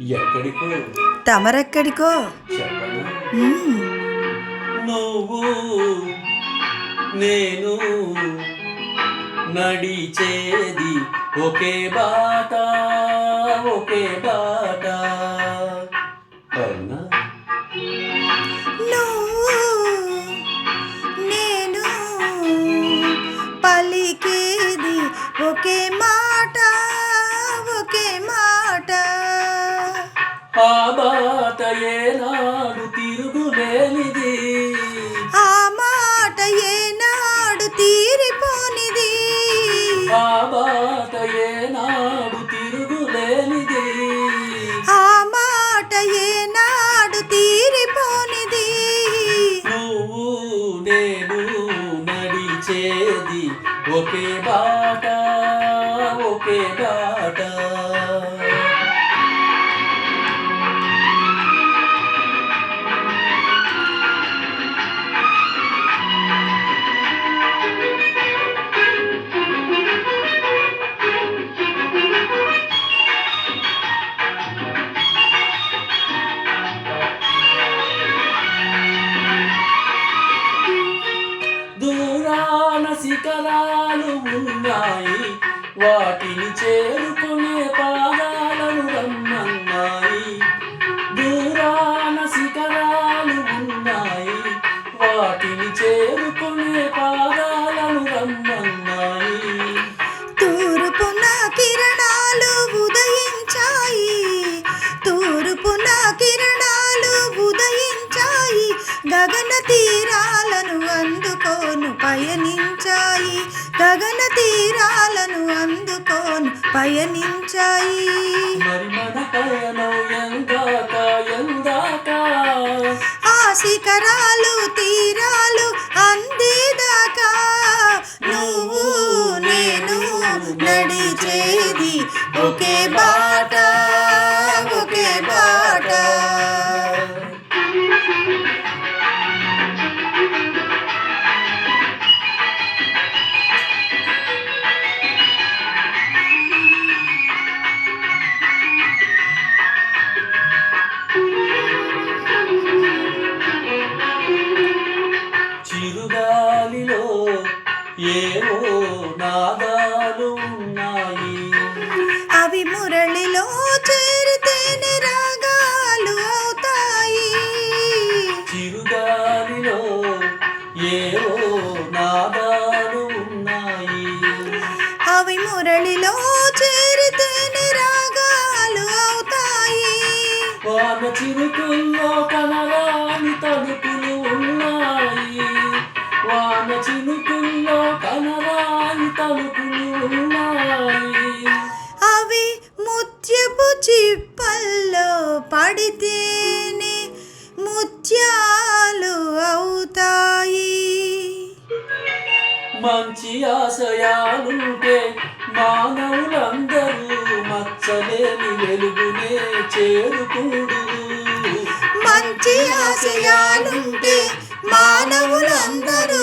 ఎక్కడికో? తమరెక్కడికో. నువ్వు నేను నడిచేది ఒకే బాట ఒకే బాట. ఆ బాట ఏనాడు తిరుగులేనిది. ఆ మాట ఏనాడు తీరిపోనిది. ఆ బాట ఏనాడు తిరుగులేనిది. ఆ మాట ఏనాడు తీరిపోనిది. నువ్వు నేను నడిచేది ఒకే బాట ఒకే బాట దూరాన శిఖరాలు ఉన్నాయి. వాటిని చేరుకునే పాదాలను రమ్మన్నాయి. దూరాన శిఖరాలు ఉన్నాయి. వాటిని చేరు గగన తీరాలను అందుకోను పయనించాయి. గగన తీరాలను అందుకోను పయనించాయి. మరి మన పయనం ఎందాక ఎందాక ఆ శిఖరాలు తీరాలు అందేదాకా. నువ్వు నేను నడిచేది ఒకే బాట. నాదాలు ఉన్నాయి అవి మురళిలో చేరితేనే రాగాలు అవుతాయి. వాన కనరాని తలుపులు ఉన్నాయి. వాన చినుకుల్లో కనరాని తలుపులు ఉన్నాయి. అవి ముత్యపు చిప్పల్లో పడితేనే ముత్యాలు అవుతాయి. మంచి ఆశయాలుంటే మానవులందరూ మచ్చలేని వెలుగునే చేరుకుడు మంచి ఆశయాలుంటే మానవులందరూ